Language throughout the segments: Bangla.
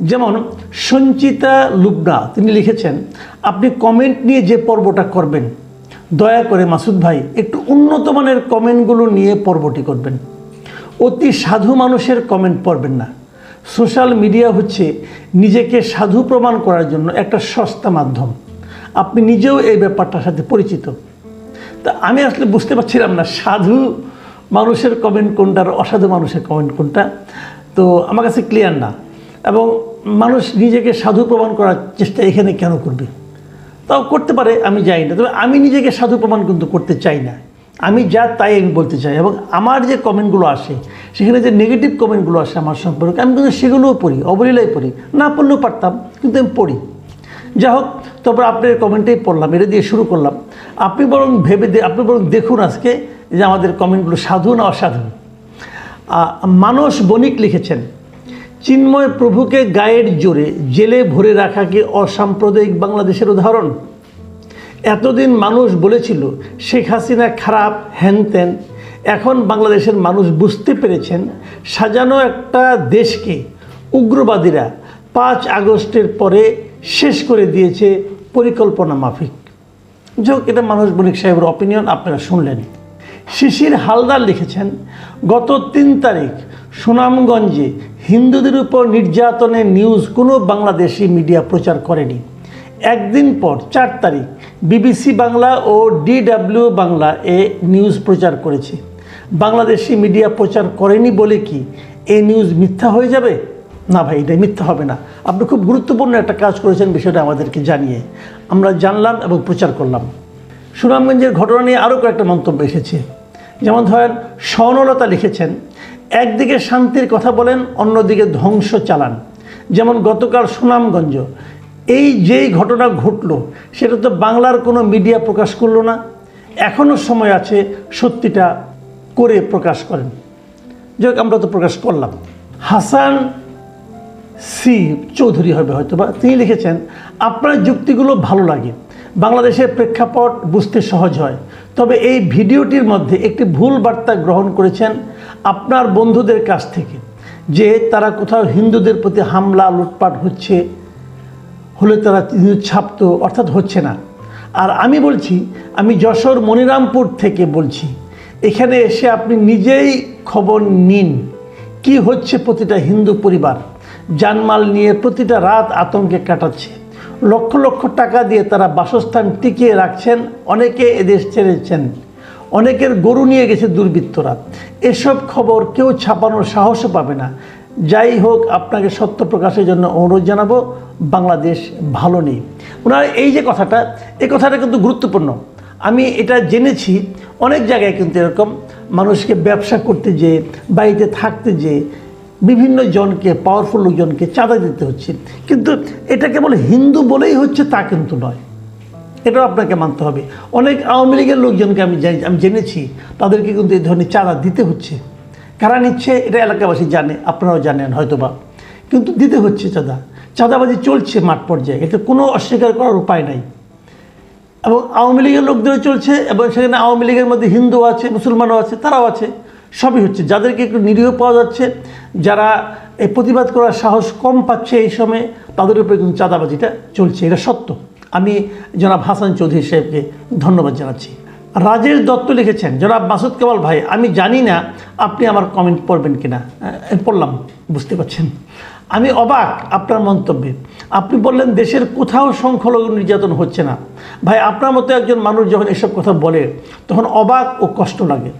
যেমন সঞ্চিতা লুবনা তিনি লিখেছেন, আপনি কমেন্ট নিয়ে যে পর্বটা করবেন, দয়া করে মাসুদ ভাই, একটু উন্নত মানের কমেন্টগুলো নিয়ে পর্বটি করবেন। অতি সাধু মানুষের কমেন্ট পড়বেন না। সোশ্যাল মিডিয়া হচ্ছে নিজেকে সাধু প্রমাণ করার জন্য একটা সস্তা মাধ্যম। আপনি নিজেও এই ব্যাপারটার সাথে পরিচিত। তা আমি আসলে বুঝতে পারছিলাম না, সাধু মানুষের কমেন্ট কোনটা আর অসাধু মানুষের কমেন্ট কোনটা? তো আমার কাছে ক্লিয়ার না। এবং মানুষ নিজেকে সাধু প্রমাণ করার চেষ্টা এখানে কেন করবে? তাও করতে পারে, আমি যাই না। তবে আমি নিজেকে সাধু প্রমাণ কিন্তু করতে চাই না। আমি যা তাই আমি বলতে চাই এবং আমার যে কমেন্টগুলো আসে, সেখানে যে নেগেটিভ কমেন্টগুলো আসে আমার সম্পর্কে, আমি কিন্তু সেগুলোও পড়ি অবলীলাই পড়ি। না পড়লেও পারতাম, কিন্তু আমি পড়ি। যাই হোক, তারপর আপনার কমেন্টেই পড়লাম, এটা দিয়ে শুরু করলাম। আপনি বরং ভেবে আপনি বরং দেখুন আজকে যে আমাদের কমেন্টগুলো সাধু না অসাধু। মানস বণিক লিখেছেন চিন্ময় প্রভুকে গায়ের জোরে জেলে ভরে রাখা কি অসাম্প্রদায়িক বাংলাদেশের উদাহরণ? এতদিন মানুষ বলেছিল, শেখ হাসিনা খারাপ, হ্যানত্যান। এখন বাংলাদেশের মানুষ বুঝতে পেরেছেন, সাজানো একটা দেশকে উগ্রবাদীরা পাঁচ আগস্টের পরে শেষ করে দিয়েছে পরিকল্পনা মাফিক। যাই এটা মানুষ বণিক সাহেবের অপিনিয়ন আপনারা শুনলেন। শিশির হালদার লিখেছেন, গত তিন তারিখ সুনামগঞ্জে হিন্দুদের উপর নির্যাতনের নিউজ কোনো বাংলাদেশি মিডিয়া প্রচার করেনি। একদিন পর, চার তারিখ বিবিসি বাংলা ও ডিডাব্লিউ বাংলা এ নিউজ প্রচার করেছে। বাংলাদেশি মিডিয়া প্রচার করেনি বলে কি এই নিউজ মিথ্যা হয়ে যাবে? না ভাই এটা মিথ্যা হবে না। আপনি খুব গুরুত্বপূর্ণ একটা কাজ করেছেন বিষয়টা আমাদেরকে জানিয়ে। আমরা জানলাম এবং প্রচার করলাম। সুনামগঞ্জের ঘটনা নিয়ে আরও কয়েকটা মন্তব্য এসেছে। যেমন ধরেন স্বর্ণলতা লিখেছেন একদিকে শান্তির কথা বলেন, অন্যদিকে ধ্বংস চালান। যেমন গতকাল সুনামগঞ্জ। এই যেই ঘটনা ঘটলো, সেটা তো বাংলার কোনো মিডিয়া প্রকাশ করল না। এখনও সময় আছে সত্যিটা করে প্রকাশ করেন। যাই আমরা তো প্রকাশ করলাম। হাসান সি চৌধুরী হবে হয়তো বা তিনি লিখেছেন, আপনার যুক্তিগুলো ভালো লাগে। বাংলাদেশের প্রেক্ষাপট বুঝতে সহজ হয়। তবে এই ভিডিওটির মধ্যে একটি ভুল বার্তা গ্রহণ করেছেন আপনার বন্ধুদের কাছ থেকে, যে তারা কোথাও হিন্দুদের প্রতি হামলা, লুটপাট হচ্ছে, হলে তারা ছাপতো, অর্থাৎ হচ্ছে না। আর আমি বলছি, আমি যশোর মনিরামপুর থেকে বলছি, এখানে এসে আপনি নিজেই খবর নিন, কি হচ্ছে প্রতিটা হিন্দু পরিবার, জানমাল নিয়ে প্রতিটা রাত আতঙ্কে কাটাচ্ছে। লক্ষ লক্ষ টাকা দিয়ে তারা বাসস্থান টিকিয়ে রাখছেন, অনেকে এদেশ ছেড়েছেন। অনেকের গরু নিয়ে গেছে দুর্বৃত্তরা। এসব খবর কেউ ছাপানোর সাহসও পাবে না। যাই হোক, আপনাকে সত্য প্রকাশের জন্য অনুরোধ জানাব, বাংলাদেশ ভালো নেই। ওনার এই যে কথাটা এই কথাটা কিন্তু গুরুত্বপূর্ণ। আমি এটা জেনেছি, অনেক জায়গায় কিন্তু এরকম মানুষকে ব্যবসা করতে যে বাড়িতে থাকতে যে বিভিন্ন জনকে পাওয়ারফুল লোকজনকে চাঁদা দিতে হচ্ছে। কিন্তু এটা কেবল হিন্দু বলেই হচ্ছে, তা কিন্তু নয়। এটাও আপনাকে মানতে হবে। অনেক আওয়ামী লীগের লোকজনকে আমি জানি, আমি জেনেছি, তাদেরকে কিন্তু এই ধরনের চাঁদা দিতে হচ্ছে। কারা নিচ্ছে, এটা এলাকাবাসী জানে, আপনারাও জানেন হয়তোবা। কিন্তু দিতে হচ্ছে চাঁদা। চাঁদাবাজি চলছে মাঠ পর্যায়ে এটা কোনো অস্বীকার করার উপায় নাই। এবং আওয়ামী লীগের লোকদেরও চলছে, এবং সেখানে আওয়ামী লীগের মধ্যে হিন্দু আছে, মুসলমানও আছে, তারাও আছে। সবই হচ্ছে। যাদেরকে একটু নিরীহ পাওয়া যাচ্ছে, যারা এই প্রতিবাদ করার সাহস কম পাচ্ছে এই সময়ে, তাদের উপরে কিন্তু চাঁদাবাজিটা চলছে। এটা সত্য। আমি জনাব হাসান চৌধুরী সাহেবকে ধন্যবাদ জানাচ্ছি। রাজেশ দত্ত লিখেছেন, জনাব মাসুদ কেবল ভাই, আমি জানি না আপনি আমার কমেন্ট পড়বেন কিনা। পড়লাম, বুঝতে পারছেন। আমি অবাক আপনার মন্তব্যে। আপনি বললেন, দেশের কোথাও সংখ্যালঘু নির্যাতন হচ্ছে না। ভাই, আপনার মতো একজন মানুষ যখন এসব কথা বলে, তখন অবাক ও কষ্ট লাগে।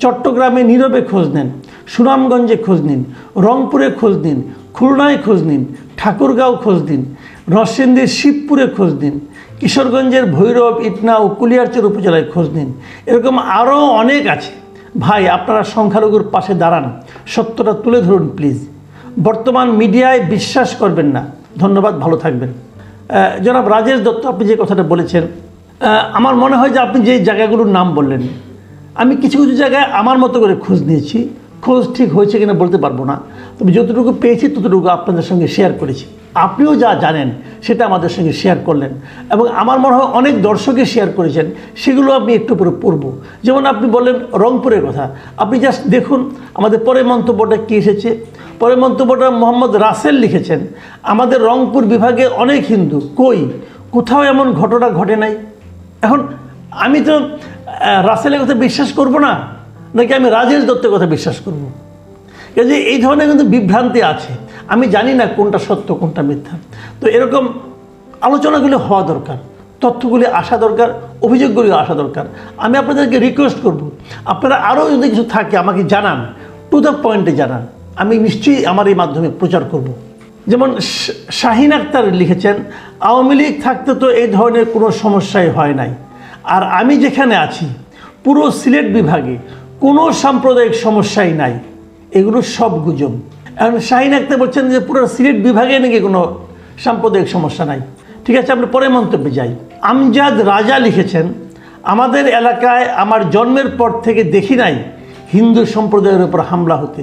চট্টগ্রামে নীরবে খোঁজ নেন, সুনামগঞ্জে খোঁজ নিন, রংপুরে খোঁজ নিন, খুলনায় খোঁজ নিন, ঠাকুরগাঁও খোঁজ নিন নরসিংদীর শিবপুরে খোঁজ দিন কিশোরগঞ্জের ভৈরব, ইটনা ও কুলিয়ারচর উপজেলায় খোঁজ নিন। এরকম আরও অনেক আছে। ভাই, আপনারা সংখ্যালঘুর পাশে দাঁড়ান। সত্যটা তুলে ধরুন, প্লিজ। বর্তমান মিডিয়ায় বিশ্বাস করবেন না। ধন্যবাদ, ভালো থাকবেন। জনাব রাজেশ দত্ত, আপনি যে কথাটা বলেছেন আমার মনে হয় যে আপনি যে জায়গাগুলোর নাম বললেন, আমি কিছু কিছু জায়গায় আমার মতো করে খোঁজ নিয়েছি। খোঁজ ঠিক হয়েছে কিনা বলতে পারব না। তবে যতটুকু পেয়েছি, ততটুকু আপনাদের সঙ্গে শেয়ার করেছি। আপনিও যা জানেন, সেটা আমাদের সঙ্গে শেয়ার করলেন। এবং আমার মনে হয় অনেক দর্শকই শেয়ার করেছেন, সেগুলো আপনি একটু পরে পড়ব। যেমন আপনি বললেন রংপুরের কথা। আপনি জাস্ট দেখুন, আমাদের পরে মন্তব্যটা কী এসেছে? পরে মন্তব্যটা মোহাম্মদ রাসেল লিখেছেন, আমাদের রংপুর বিভাগে অনেক হিন্দু, কই? কোথাও এমন ঘটনা ঘটে নাই? এখন আমি তো রাসেলের কথা বিশ্বাস করব না, নাকি আমি রাজেশ দত্তের কথা বিশ্বাস করব? কাজে এই ধরনের কিন্তু বিভ্রান্তি আছে। আমি জানি না কোনটা সত্য, কোনটা মিথ্যা। তো এরকম আলোচনাগুলি হওয়া দরকার, তথ্যগুলি আসা দরকার, অভিযোগগুলি আসা দরকার। আমি আপনাদেরকে রিকোয়েস্ট করব, আপনারা আরও যদি কিছু থাকে আমাকে জানান টু দ্য পয়েন্টে জানান। আমি নিশ্চয়ই আমার এই মাধ্যমে প্রচার করব। যেমন শাহিন আক্তার লিখেছেন, আওয়ামী লীগ থাকতে তো এই ধরনের কোনো সমস্যাই হয় নাই। আর আমি যেখানে আছি, পুরো সিলেট বিভাগে কোনো সাম্প্রদায়িক সমস্যাই নাই। এগুলো সব গুজব। এখন শাহিন আক্তার বলছেন যে পুরো সিলেট বিভাগে নাকি কোনো সাম্প্রদায়িক সমস্যা নাই। ঠিক আছে, আমরা পরে মন্তব্যে যাই। আমজাদ রাজা লিখেছেন, আমাদের এলাকায় আমার জন্মের পর থেকে দেখি নাই হিন্দু সম্প্রদায়ের উপর হামলা হতে।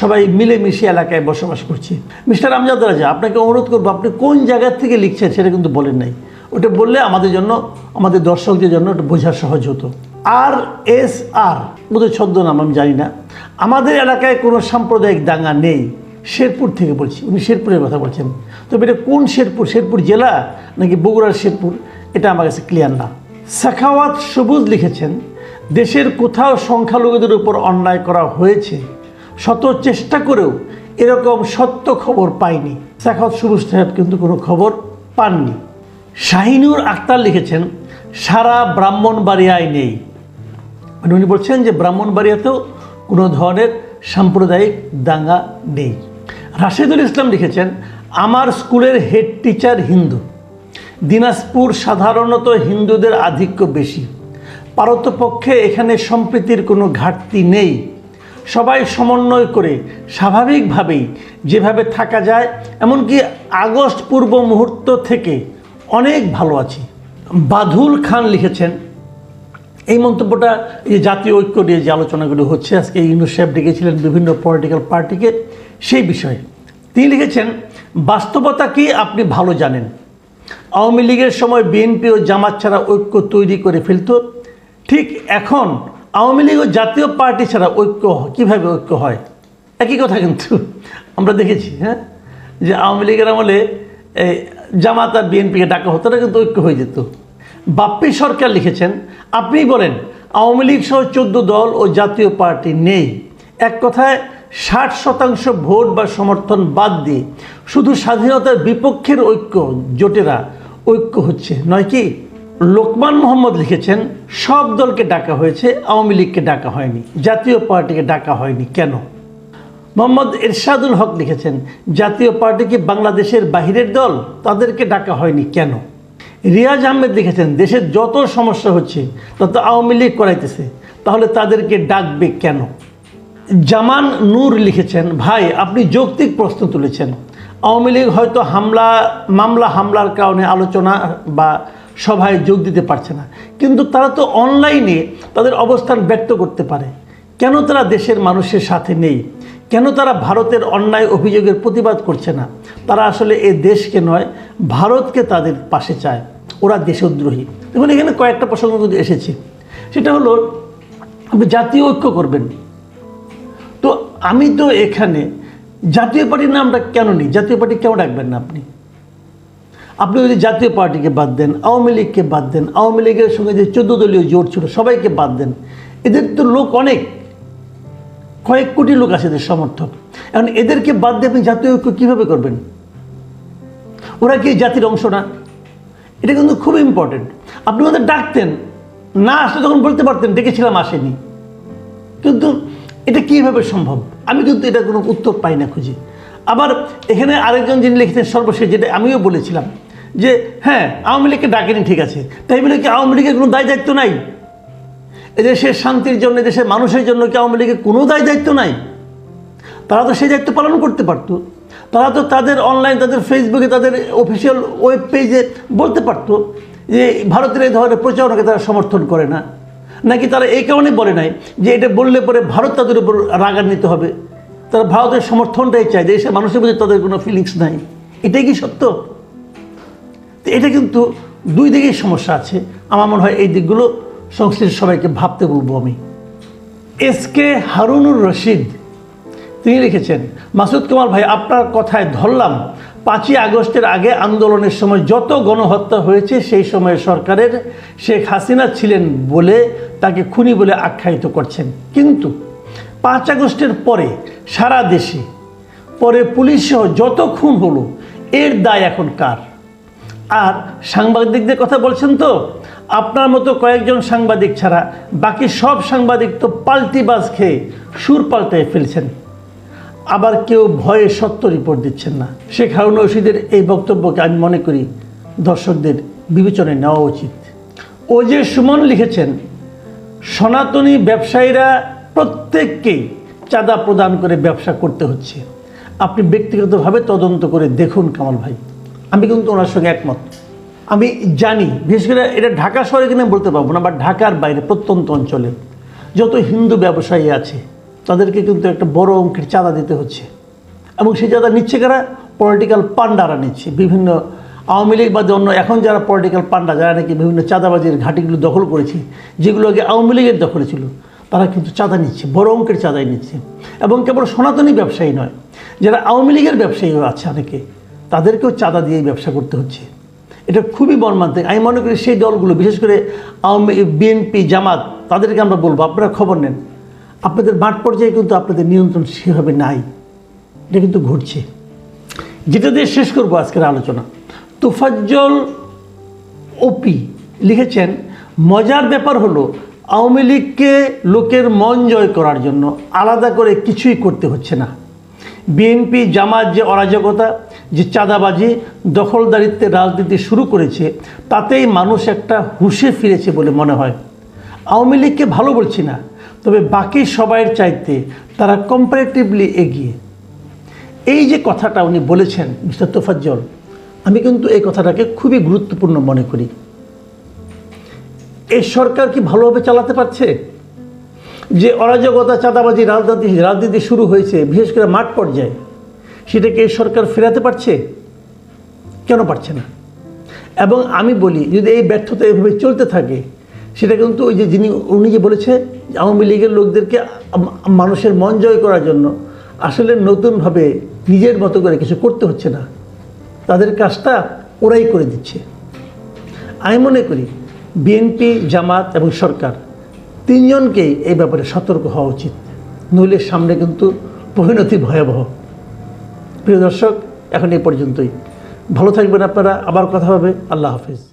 সবাই মিলেমিশে এলাকায় বসবাস করছি। মিস্টার আমজাদ রাজা, আপনাকে অনুরোধ করব, আপনি কোন জায়গার থেকে লিখছেন সেটা কিন্তু বলেন নাই। ওটা বললে আমাদের জন্য, আমাদের দর্শকদের জন্য ওটা বোঝা সহজ হতো। আর এস আর, বোধহয় ছদ্মনাম, আমি জানি না। আমাদের এলাকায় কোনো সাম্প্রদায়িক দাঙ্গা নেই। শেরপুর থেকে বলছি, উনি শেরপুরের কথা বলছেন। তবে এটা কোন শেরপুর? শেরপুর জেলা নাকি বগুড়ার শেরপুর? এটা আমার কাছে ক্লিয়ার না। সাখাওয়াত সবুজ লিখেছেন, দেশের কোথাও সংখ্যালঘুদের উপর অন্যায় করা হয়েছে, শত চেষ্টা করেও এরকম সত্য খবর পাইনি। সাখাওয়াত সবুজ সাহেব কিন্তু কোনো খবর পাননি। শাহিনুর আক্তার লিখেছেন, সারা ব্রাহ্মণবাড়িয়ায় নেই। মানে উনি বলছেন যে ব্রাহ্মণবাড়িয়াতেও কোনো ধরনের সাম্প্রদায়িক দাঙ্গা নেই। রাশেদুল ইসলাম লিখেছেন, আমার স্কুলের হেড টিচার হিন্দু। দিনাজপুর সাধারণত হিন্দুদের আধিক্য বেশি। পারতপক্ষে এখানে সম্প্রীতির কোনো ঘাটতি নেই। সবাই সমন্বয় করে স্বাভাবিকভাবেই যেভাবে থাকা যায়, এমনকি আগস্ট পূর্ব মুহূর্ত থেকে অনেক ভালো আছি। বাধুল খান লিখেছেন এই মন্তব্যটা এই জাতীয় ঐক্য নিয়ে যে আলোচনাগুলো হচ্ছে, আজকে ইউনুস সাহেব ডেকেছিলেন বিভিন্ন পলিটিক্যাল পার্টিকে সেই বিষয়ে। তিনি লিখেছেন, বাস্তবতা কি আপনি ভালো জানেন? আওয়ামী লীগের সময় বিএনপি ও জামাত ছাড়া ঐক্য তৈরি করে ফেলতো। ঠিক এখন আওয়ামী লীগ ও জাতীয় পার্টি ছাড়া ঐক্য কীভাবে ঐক্য হয়? একই কথা কিন্তু আমরা দেখেছি হ্যাঁ? যে আওয়ামী লীগের আমলে এই জামাত আর বিএনপিকে ডাকা হতো না, কিন্তু ঐক্য হয়ে যেত। বাপ্পি সরকার লিখেছেন, আপনি বলেন, আওয়ামী লীগ সহ চোদ্দ দল ও জাতীয় পার্টি নেই। এক কথায়, ষাট শতাংশ ভোট বা সমর্থন বাদ দিয়ে শুধু স্বাধীনতার বিপক্ষের ঐক্য, জোটেরা ঐক্য হচ্ছে, নয় কি? লোকমান মোহাম্মদ লিখেছেন, সব দলকে ডাকা হয়েছে, আওয়ামী লীগকে ডাকা হয়নি, জাতীয় পার্টিকে ডাকা হয়নি, কেন? মোহাম্মদ এরশাদুল হক লিখেছেন, জাতীয় পার্টি কি বাংলাদেশের বাহিরের দল? তাদেরকে ডাকা হয়নি, কেন? রিয়াজ আহমেদ লিখেছেন, দেশের যত সমস্যা হচ্ছে, তত আওয়ামী লীগ করাইতেছে। তাহলে তাদেরকে ডাকবে কেন? জামান নূর লিখেছেন, ভাই, আপনি যৌক্তিক প্রশ্ন তুলেছেন। আওয়ামী লীগ হয়তো হামলা, মামলা, হামলার কারণে আলোচনা বা সভায় যোগ দিতে পারছে না। কিন্তু তারা তো অনলাইনে তাদের অবস্থান ব্যক্ত করতে পারে। কেন তারা দেশের মানুষের সাথে নেই? কেন তারা ভারতের অন্যায় অভিযোগের প্রতিবাদ করছে না? তারা আসলে এ দেশকে নয়, ভারতকে তাদের পাশে চায়। ওরা দেশদ্রোহী। দেখুন, এখানে কয়েকটা প্রসঙ্গ কিন্তু এসেছে। সেটা হলো, আপনি জাতীয় ঐক্য করবেন। তো আমি তো এখানে জাতীয় পার্টির নামটা কেন নিই? জাতীয় পার্টি কেন ডাকবেন না আপনি? আপনি যদি জাতীয় পার্টিকে বাদ দেন, আওয়ামী লীগকে বাদ দেন, আওয়ামী লীগের সঙ্গে যে চোদ্দ দলীয় জোট ছিল, সবাইকে বাদ দেন, এদের তো লোক অনেক। কয়েক কোটি লোক আছে এদের সমর্থক। এখন এদেরকে বাদ দিয়ে আপনি জাতীয় ঐক্য কীভাবে করবেন? ওরা কি জাতির অংশ না? এটা কিন্তু খুব ইম্পর্টেন্ট আপনি ওদের ডাকতেন, না আসলে তখন বলতে পারতেন, ডেকেছিলাম আসেনি। কিন্তু এটা কীভাবে সম্ভব? আমি কিন্তু এটা কোনো উত্তর পাই না খুঁজে। আবার এখানে আরেকজন যিনি লিখেছেন সর্বশেষ, যেটা আমিও বলেছিলাম, যে হ্যাঁ আওয়ামী লীগকে ডাকেনি ঠিক আছে। তাই বলে কি আওয়ামী লীগের কোনো দায় দায়িত্ব নাই? এদেশের শান্তির জন্য দেশের মানুষের জন্য কি আওয়ামী লীগের কোনো দায় দায়িত্ব নাই? তারা তো সেই দায়িত্ব পালন করতে পারতো। তারা তো তাদের অনলাইন তাদের ফেসবুকে তাদের অফিসিয়াল ওয়েব পেজে বলতে পারতো যে ভারতের এই ধরনের প্রচারণাকে তারা সমর্থন করে না। নাকি তারা এই কারণে বলে নাই যে এটা বললে পরে ভারত তাদের উপর রাগান্বিত হবে? তারা ভারতের সমর্থনটাই চায়, দেশের মানুষের প্রতি তাদের কোনো ফিলিংস নাই। এটাই কি সত্য? এটা কিন্তু দুই দিকেই সমস্যা আছে। আমার মনে হয় এই দিকগুলো সংশ্লিষ্ট সবাইকে ভাবতে বলব আমি। এস কে হারুনুর রশিদ, তিনি লিখেছেন, মাসুদ কুমার ভাই, আপনার কথায় ধরলাম, পাঁচই আগস্টের আগে আন্দোলনের সময় যত গণহত্যা হয়েছে, সেই সময়ে সরকারের শেখ হাসিনা ছিলেন বলে তাকে খুনি বলে আখ্যায়িত করছেন। কিন্তু পাঁচ আগস্টের পরে সারা দেশে, পরে পুলিশ সহ যত খুন হলো, এর দায় এখন কার? আর সাংবাদিকদের কথা বলছেন তো? আপনার মতো কয়েকজন সাংবাদিক ছাড়া বাকি সব সাংবাদিক তো পাল্টি বাজ খেয়ে সুর পাল্টায় ফেলছেন। আবার কেউ ভয়ে সত্য রিপোর্ট দিচ্ছেন না। শেখ হারুন রশিদের এই বক্তব্যকে আমি মনে করি দর্শকদের বিবেচনায় নেওয়া উচিত। ও যে সুমন লিখেছেন, সনাতনী ব্যবসায়ীরা প্রত্যেককেই চাঁদা প্রদান করে ব্যবসা করতে হচ্ছে। আপনি ব্যক্তিগতভাবে তদন্ত করে দেখুন কামাল ভাই। আমি কিন্তু ওনার সঙ্গে একমত। আমি জানি, বিশেষ করে এটা ঢাকা শহরে কিনা বলতে পারব না বা ঢাকার বাইরে প্রত্যন্ত অঞ্চলে যত হিন্দু ব্যবসায়ী আছে, তাদেরকে কিন্তু একটা বড় অঙ্কের চাঁদা দিতে হচ্ছে। এবং সেই চাঁদা নিচ্ছে কারা? পলিটিক্যাল পান্ডারা নিচ্ছে। বিভিন্ন আওয়ামী লীগ বা অন্য এখন যারা পলিটিক্যাল পান্ডা যারা নাকি বিভিন্ন চাঁদাবাজির ঘাটিগুলো দখল করেছে, যেগুলো আগে আওয়ামী লীগের দখলে ছিল, তারা কিন্তু চাঁদা নিচ্ছে, বড় অঙ্কের চাঁদাই নিচ্ছে। এবং কেবল সনাতনী ব্যবসায়ী নয়, যারা আওয়ামী লীগের ব্যবসায়ীও আছে অনেকে তাদেরকেও চাঁদা দিয়ে ব্যবসা করতে হচ্ছে। এটা খুবই মর্মান্তিক। আমি মনে করি সেই দলগুলো, বিশেষ করে আওয়ামী, বিএনপি, জামাত, তাদেরকে আমরা বলব, আপনারা খবর নেন। আপনাদের মাঠ পর্যায়ে কিন্তু আপনাদের নিয়ন্ত্রণ সেভাবে নাই। এটা কিন্তু ঘটছে। যেটা দিয়ে শেষ করব আজকের আলোচনা। তোফাজ্জল ওপি লিখেছেন, মজার ব্যাপার হলো, আওয়ামী লীগকে লোকের মন জয় করার জন্য আলাদা করে কিছুই করতে হচ্ছে না। বিএনপি, জামাত যে অরাজকতা যে চাঁদাবাজি দখলদারিত্বের রাজনীতি শুরু করেছে, তাতেই মানুষ একটা হুঁশে ফিরেছে বলে মনে হয়। আওয়ামী লীগকে ভালো বলছি না, তবে বাকি সবাইয়ের চাইতে তারা কম্পারেটিভলি এগিয়ে। এই যে কথাটা উনি বলেছেন, মিস্টার তোফাজ্জল, আমি কিন্তু এই কথাটাকে খুবই গুরুত্বপূর্ণ মনে করি। এই সরকার কি ভালোভাবে চালাতে পারছে? যে অরাজকতা, চাঁদাবাজি, রাজনীতি রাজনীতি শুরু হয়েছে, বিশেষ করে মাঠ পর্যায়ে। সেটাকে সরকার ফেরাতে পারছে? কেন পারছে না? এবং আমি বলি, যদি এই ব্যর্থতা এভাবে চলতে থাকে, সেটা কিন্তু ওই যে যিনি, উনি যে বলেছে আওয়ামী লীগের লোকদেরকে মানুষের মন জয় করার জন্য আসলে নতুনভাবে নিজের মতো করে কিছু করতে হচ্ছে না। তাদের কাজটা ওরাই করে দিচ্ছে। আমি মনে করি, বিএনপি, জামাত এবং সরকার তিনজনকেই এই ব্যাপারে সতর্ক হওয়া উচিত। নইলে সামনে কিন্তু পরিণতি ভয়াবহ। প্রিয় দর্শক এখন এই পর্যন্তই। ভালো থাকবেন আপনারা। আবার কথা হবে। আল্লাহ হাফিজ।